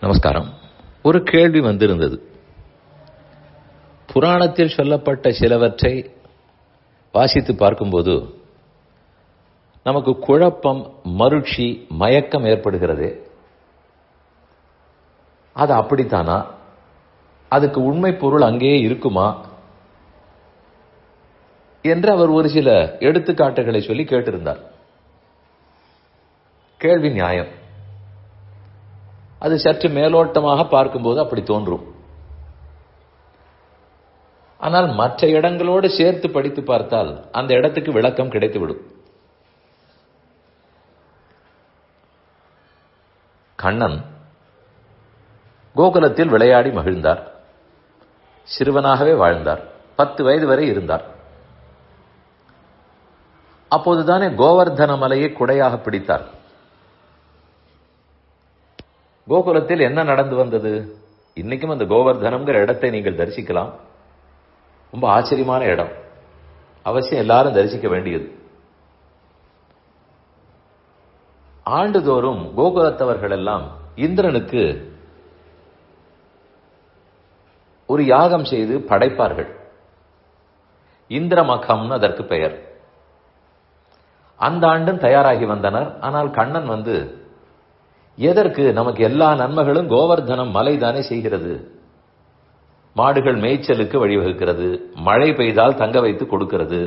நமஸ்காரம். ஒரு கேள்வி வந்திருந்தது. புராணத்தில் சொல்லப்பட்ட சிலவற்றை வாசித்து பார்க்கும்போது நமக்கு குழப்பம் மருட்சி மயக்கம் ஏற்படுகிறது. அது அப்படித்தானா? அதுக்கு உண்மை பொருள் அங்கேயே இருக்குமா? என்று அவர் ஒரு சில எடுத்துக்காட்டுகளை சொல்லி கேட்டிருந்தார். கேள்வி நியாயம். அது சற்று மேலோட்டமாக பார்க்கும்போது அப்படி தோன்றும். ஆனால் மற்ற இடங்களோடு சேர்த்து படித்து பார்த்தால் அந்த இடத்துக்கு விளக்கம் கிடைத்துவிடும். கண்ணன் கோகுலத்தில் விளையாடி மகிழ்ந்தார். சிறுவனாகவே வாழ்ந்தார். பத்து வயது வரை இருந்தார். அப்போதுதானே கோவர்தன மலையை குடையாக பிடித்தார். கோகுலத்தில் என்ன நடந்து வந்தது? இன்னைக்கும் அந்த கோவர்தனம்ங்கிற இடத்தை நீங்கள் தரிசிக்கலாம். ரொம்ப ஆச்சரியமான இடம். அவசியம் எல்லாரும் தரிசிக்க வேண்டியது. ஆண்டுதோறும் கோகுலத்தவர்கள் எல்லாம் இந்திரனுக்கு ஒரு யாகம் செய்து படைப்பார்கள். இந்திரமகம்னு அதற்கு பெயர். அந்த ஆண்டும் தயாராகி வந்தனர். ஆனால் கண்ணன் வந்து எதற்கு நமக்கு எல்லா நன்மைகளும் கோவர்தனம் மலைதானே செய்கிறது? மாடுகள் மேய்ச்சலுக்கு வழிவகுக்கிறது மழை பெய்தால் தங்க வைத்து கொடுக்கிறது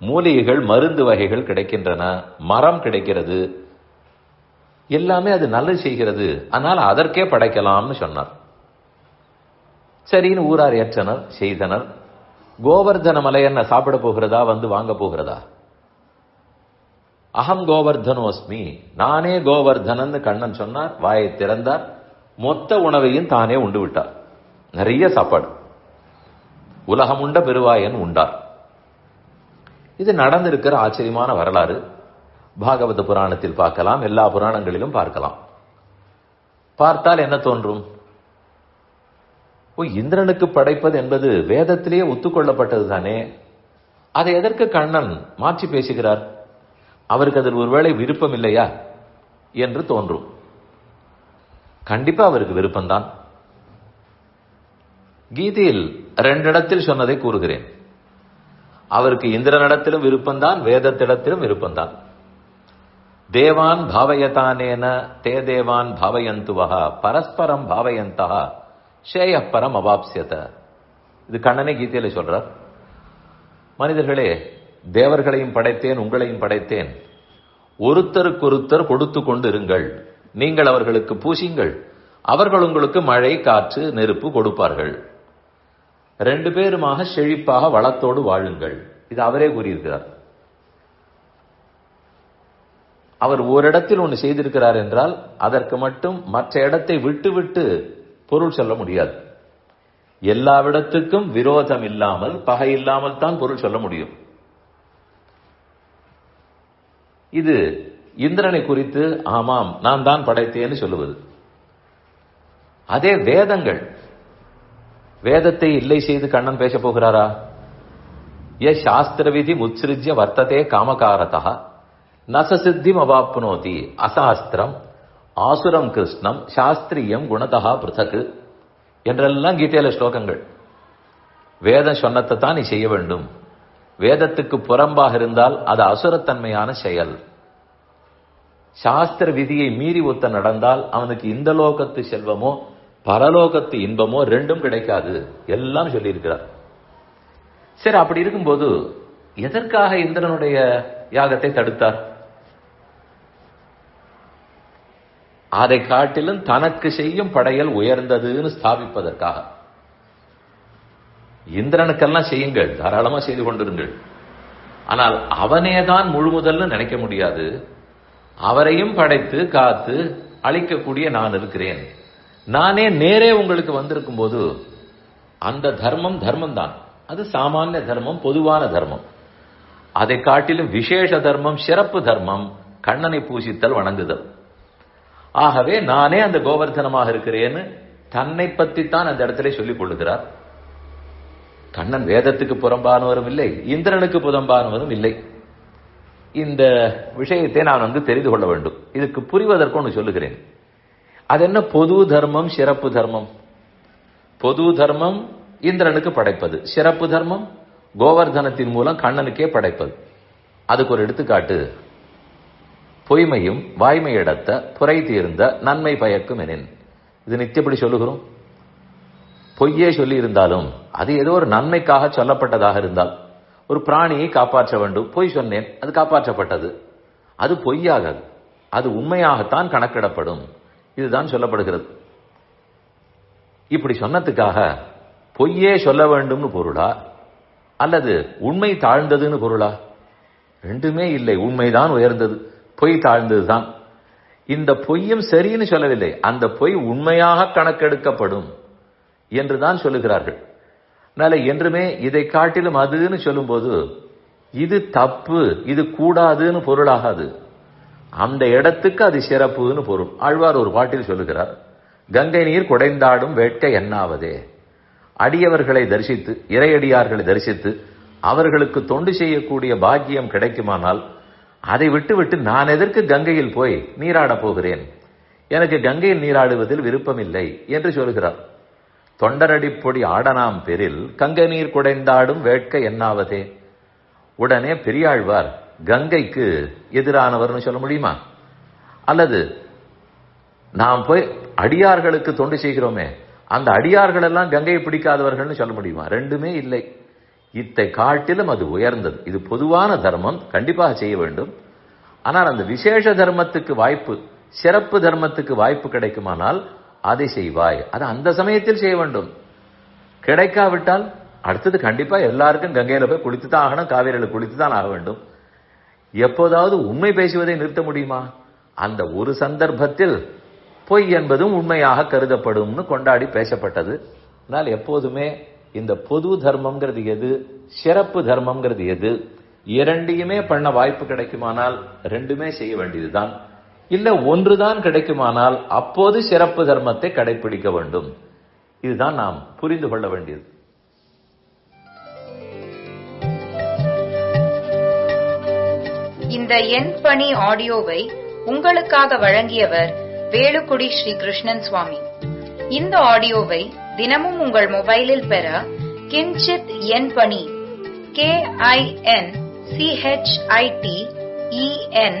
மூலிகைகள் மருந்து வகைகள் கிடைக்கின்றன மரம் கிடைக்கிறது. எல்லாமே அது நல்லது செய்கிறது. ஆனால் அதற்கே படைக்கலாம்னு சொன்னார். சரின்னு ஊரார் ஏற்றனர் செய்தனர். கோவர்தன மலை என்ன சாப்பிட போகிறதா வந்து வாங்க போகிறதா? அகம் கோவர்தனோஸ்மி நானே கோவர்தனன்னு கண்ணன் சொன்னார் வாயை திறந்தார். மொத்த உணவையும் தானே உண்டு விட்டார். நிறைய சாப்பாடு. உலகம் உண்ட பெருவாயன் உண்டார். இது நடந்திருக்கிற ஆச்சரியமான வரலாறு. பாகவத புராணத்தில் பார்க்கலாம் எல்லா புராணங்களிலும் பார்க்கலாம். பார்த்தால் என்ன தோன்றும்? ஓ இந்திரனுக்கு படைப்பது என்பது வேதத்திலேயே ஒத்துக்கொள்ளப்பட்டது தானே அதை எதற்கு கண்ணன் மாற்றி பேசுகிறார்? அவருக்கு அதில் ஒருவேளை விருப்பம் இல்லையா என்று தோன்றும். கண்டிப்பா அவருக்கு விருப்பம்தான். கீதையில் ரெண்டிடத்தில் சொன்னதை கூறுகிறேன். அவருக்கு இந்திரனிடத்திலும் விருப்பம்தான் வேதத்திடத்திலும் விருப்பம்தான். தேவான் பாவயதானேன தே தேவான் பாவயந்துவா பரஸ்பரம் பாவயந்தா ஷேயப்பரம் அவாப்சியத இது கண்ணனை கீதையில சொல்றார். மனிதர்களே தேவர்களையும் படைத்தேன் உங்களையும் படைத்தேன். ஒருத்தருக்கொருத்தர் கொடுத்து கொண்டு இருங்கள் நீங்கள் அவர்களுக்கு பூசிங்கள். அவர்கள் உங்களுக்கு மழை காற்று நெருப்பு கொடுப்பார்கள். ரெண்டு பேருமாக செழிப்பாக வளத்தோடு வாழுங்கள். இது அவரே கூறியிருக்கிறார். அவர் ஓரிடத்தில் ஒன்று செய்திருக்கிறார் என்றால் அதற்கு மட்டும் மற்ற இடத்தை விட்டுவிட்டு பொருள் சொல்ல முடியாது. எல்லாவிடத்துக்கும் விரோதம் இல்லாமல் பகை இல்லாமல் தான் பொருள் சொல்ல முடியும். இது இந்திரனை குறித்து ஆமாம் நான் தான் படைத்தேன்னு சொல்லுவது. அதே வேதங்கள். வேதத்தை இல்லை செய்து கண்ணன் பேச போகிறாரா? ஏ சாஸ்திர விதி முத்சிருஜ்ய வர்த்ததே காமகாரதா. நசசித்திம் அவாப்னோதி அசாஸ்திரம். ஆசுரம் கிருஷ்ணம் சாஸ்திரியம் குணதா பிருத்தக்கு என்றெல்லாம் கீதையில ஸ்லோகங்கள். வேதம் சொன்னத்தை தான் நீ செய்ய வேண்டும். வேதத்துக்கு புறம்பாக இருந்தால் அது அசுரத்தன்மையான செயல். சாஸ்திர விதியை மீறி ஒத்த நடந்தால் அவனுக்கு இந்த லோகத்து செல்வமோ பரலோகத்து இன்பமோ ரெண்டும் கிடைக்காது. எல்லாம் சொல்லியிருக்கிறார். சரி அப்படி இருக்கும்போது எதற்காக இந்திரனுடைய யாகத்தை தடுத்தார்? அதை காட்டிலும் தனக்கு செய்யும் படையல் உயர்ந்ததுன்னு ஸ்தாபிப்பதற்காக. இந்திரனுக்கெல்லாம் செய்யுங்கள் தாராளமாக செய்து கொண்டிருங்கள். ஆனால் அவனே தான் முழு முதல்னு நினைக்க முடியாது. அவரையும் படைத்து காத்து அழிக்கக்கூடிய நான் இருக்கிறேன். நானே நேரே உங்களுக்கு வந்திருக்கும் போது அந்த தர்மம் தர்மம் தான் அது சாமானிய தர்மம் பொதுவான தர்மம். அதை காட்டிலும் விசேஷ தர்மம் சிறப்பு தர்மம் கண்ணனை பூசித்தல் வணங்குதல். ஆகவே நானே அந்த கோவர்தனமாக இருக்கிறேன்னு தன்னை பற்றி தான் அந்த இடத்துல சொல்லிக் கொள்ளுகிறார். கண்ணன் வேதத்துக்கு புறம்பானவரும் இல்லை இந்திரனுக்கு புறம்பானவரும் இல்லை இந்த விஷயத்தை நான் வந்து தெரிந்து கொள்ள வேண்டும். இதுக்கு புரிவதற்கு ஒன்று சொல்லுகிறேன். அது என்ன பொது தர்மம் சிறப்பு தர்மம்? பொது தர்மம் இந்திரனுக்கு படைப்பது. சிறப்பு தர்மம் கோவர்தனத்தின் மூலம் கண்ணனுக்கே படைப்பது. அதுக்கு ஒரு எடுத்துக்காட்டு. பொய்மையும் வாய்மையிடத்த புரை தீர்ந்த நன்மை பயக்கும் எனின். இது நித்தியப்படி சொல்லுகிறோம். பொய்யே சொல்லி இருந்தாலும் அது ஏதோ ஒரு நன்மைக்காக சொல்லப்பட்டதாக இருந்தால் ஒரு பிராணியை காப்பாற்ற வேண்டும். பொய் சொன்னேன் அது காப்பாற்றப்பட்டது. அது பொய்யாகாது. அது உண்மையாகத்தான் கணக்கிடப்படும். இதுதான் சொல்லப்படுகிறது. இப்படி சொன்னதுக்காக பொய்யே சொல்ல வேண்டும்னு பொருளா? அல்லது உண்மை தாழ்ந்ததுன்னு பொருளா? ரெண்டுமே இல்லை. உண்மைதான் உயர்ந்தது. பொய் தாழ்ந்ததுதான். இந்த பொய்யும் சரின்னு சொல்லவில்லை. அந்த பொய் உண்மையாக கணக்கெடுக்கப்படும். என்றுதான் சொல்லுகிறார்கள். அதனால என்றுமே இதை காட்டிலும் அதுன்னு சொல்லும்போது இது தப்பு இது கூடாதுன்னு பொருளாகாது. அந்த இடத்துக்கு அது சிறப்புன்னு பொருள். ஆழ்வார் ஒரு பாட்டில் சொல்லுகிறார் கங்கை நீர் குடைந்தாடும் வேட்கை என்னாவதே? அடியவர்களை தரிசித்து இறையடியார்களை தரிசித்து அவர்களுக்கு தொண்டு செய்யக்கூடிய பாக்கியம் கிடைக்குமானால் அதை விட்டுவிட்டு நான் எதற்கு கங்கையில் போய் நீராடப் போகிறேன்? எனக்கு கங்கையில் நீராடுவதில் விருப்பமில்லை என்று சொல்கிறார் தொண்டரடிப்பொடி ஆடனாம் பெரில் கங்கை நீர் குடைந்தாடும் வேட்கை என்னாவதே? உடனே பெரியாழ்வார் கங்கைக்கு எதிரானவர்னு சொல்ல முடியுமா? அல்லது நாம் போய் அடியார்களுக்கு தொண்டு செய்கிறோமே அந்த அடியார்கள் எல்லாம் கங்கையை பிடிக்காதவர்கள்னு சொல்ல முடியுமா? ரெண்டுமே இல்லை. இத்தை காட்டிலும் அது உயர்ந்தது. இது பொதுவான தர்மம் கண்டிப்பாக செய்ய வேண்டும். ஆனால் அந்த விசேஷ தர்மத்துக்கு வாய்ப்பு சிறப்பு தர்மத்துக்கு வாய்ப்பு கிடைக்குமானால் அதை செய்வாய். அது அந்த சமயத்தில் செய்ய வேண்டும். கிடைக்காவிட்டால் அடுத்தது கண்டிப்பா எல்லாருக்கும் கங்கையில போய் குளித்து தான் ஆகணும் காவேரியில குளித்து தான் ஆக வேண்டும். எப்போதாவது உண்மை பேசுவதை நிறுத்த முடியுமா? அந்த ஒரு சந்தர்ப்பத்தில் பொய் என்பதும் உண்மையாக கருதப்படும்னு கொண்டாடி பேசப்பட்டது. ஆனால் எப்போதுமே இந்த பொது தர்மம்ங்கிறது எது சிறப்பு தர்மம்ங்கிறது எது இரண்டையுமே பண்ண வாய்ப்பு கிடைக்குமானால் ரெண்டுமே செய்ய வேண்டியதுதான். இல்ல ஒன்றுதான் கிடைக்குமானால் அப்போது சிறப்பு தர்மத்தை கடைபிடிக்க வேண்டும். இதுதான் நாம் புரிந்து கொள்ள வேண்டியது. இந்த எண் பணி ஆடியோவை உங்களுக்காக வழங்கியவர் வேலுக்குடி ஸ்ரீ கிருஷ்ணன் சுவாமி. இந்த ஆடியோவை தினமும் உங்கள் மொபைலில் பெற கிஞ்சித் எண் பணி கே ஐ என் சிஹெச்ஐடி இஎன்